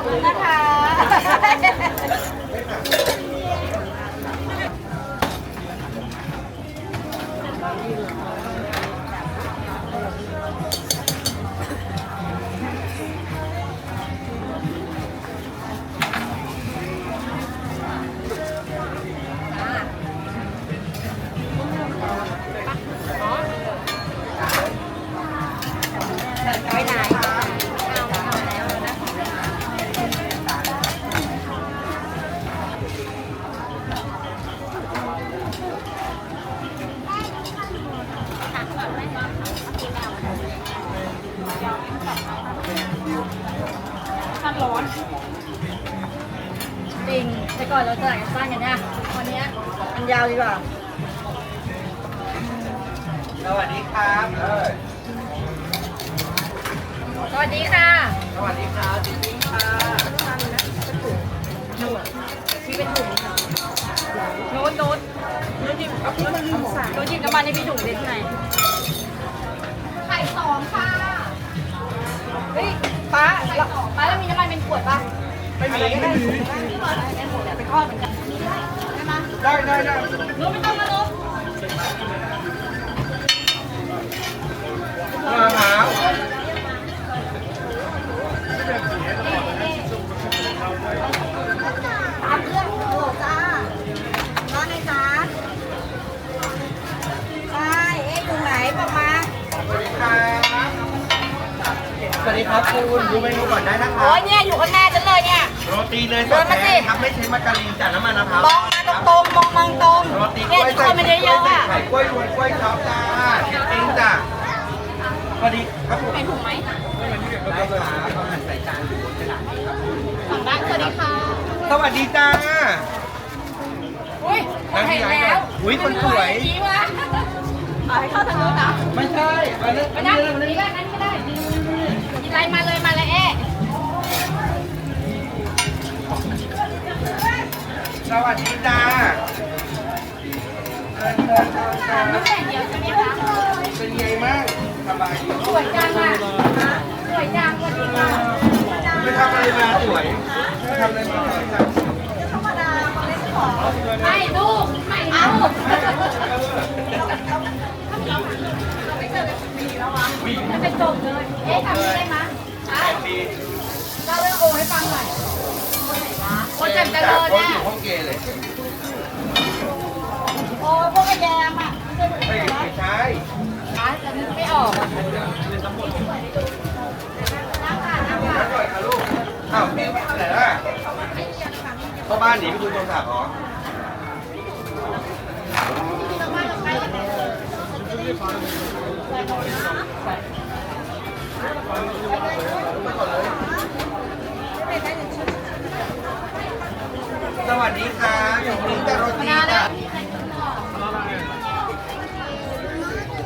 อบคุณนะคะ มันร้อน จริง แต่ก่อนเราจะหลังสั้นกันเนี่ยวันนี้มันยาวดีกว่า สวัสดีครับ สวัสดีค่ะ สวัสดีครับ ตหยิบโน้ตโน้ตหยิบน้ำมันให้พี่ถุงเด็ดไหนไข่สองค่ะ เฮ้ยป้าเราป้าแล้วมีน้ำมันเป็นขวดป่ะไม่มีไม่มีเป็นขวดเป็นทอดเหมือนกันได้ไหมได้ได้ได้โน้ตไม่ต้องมาโน้ตมา วัสดีครับคุณดูเมนูก่อนได้นะครัโอ้บยเนี่ยอยู่ข้างหน้าฉันเลยเนี่ย โรตีเนยสเดิดนมาสิแท้ครับไม่ใช้มาการีนจากน้ำมันมะพร้าวมองมาตรงๆมองมังตรงโรตีกเนี่ล้ยวยที่คนมันเยอะๆอะไข่กล้วยรวนกล้วยช็อปจ้าเช็ดติ้งจ้าสวัสดีครับผมเป็นถุงไหมได้ครับเอาหันใส่จานอยู่บนกระดาษครับฝั่งด้านสวัสดีค่ะ สวัสดีจ้าอุ้ยนั่งที่เห็นร้านแล้วอุ๊ยคนสวยชี้วะเอาให้เข้าทางนู้นนะไม่ใช่อันนี้ไปนั่งนี่ก็นั่นก็ได้ สวัสดีจ้าน้ำแข็งเดียวใช่ไหมคะเป็นไงบ้างสบายดีสวยจังอะสวยจังสวัสดีค่ะไม่ทำอะไรมาสวยไม่ทำอะไรมาสวยจังไม่ดูไม่เอาจะเป็นจบเลย เอ๊ะทำได้ไหมใช่ดีเล่าเรื่องโอให้ฟังหน่อยโอแจ่มเจริญโอ้ยเนี่อยยู่ห้องเกย์เลย โอ้พวกกระแยมอะ ไม่ไม่ใช่ ร้านจะนึกไม่ออกน้ำค่ะน้ำค่ะนั่อนค่ะลูกอ้าวพี่ไปไหนล่ะเข้าบ้านหนีไปดูโทรศัพท์เหรอสวัสดีค่ะอยู่นี่จะโรตีนา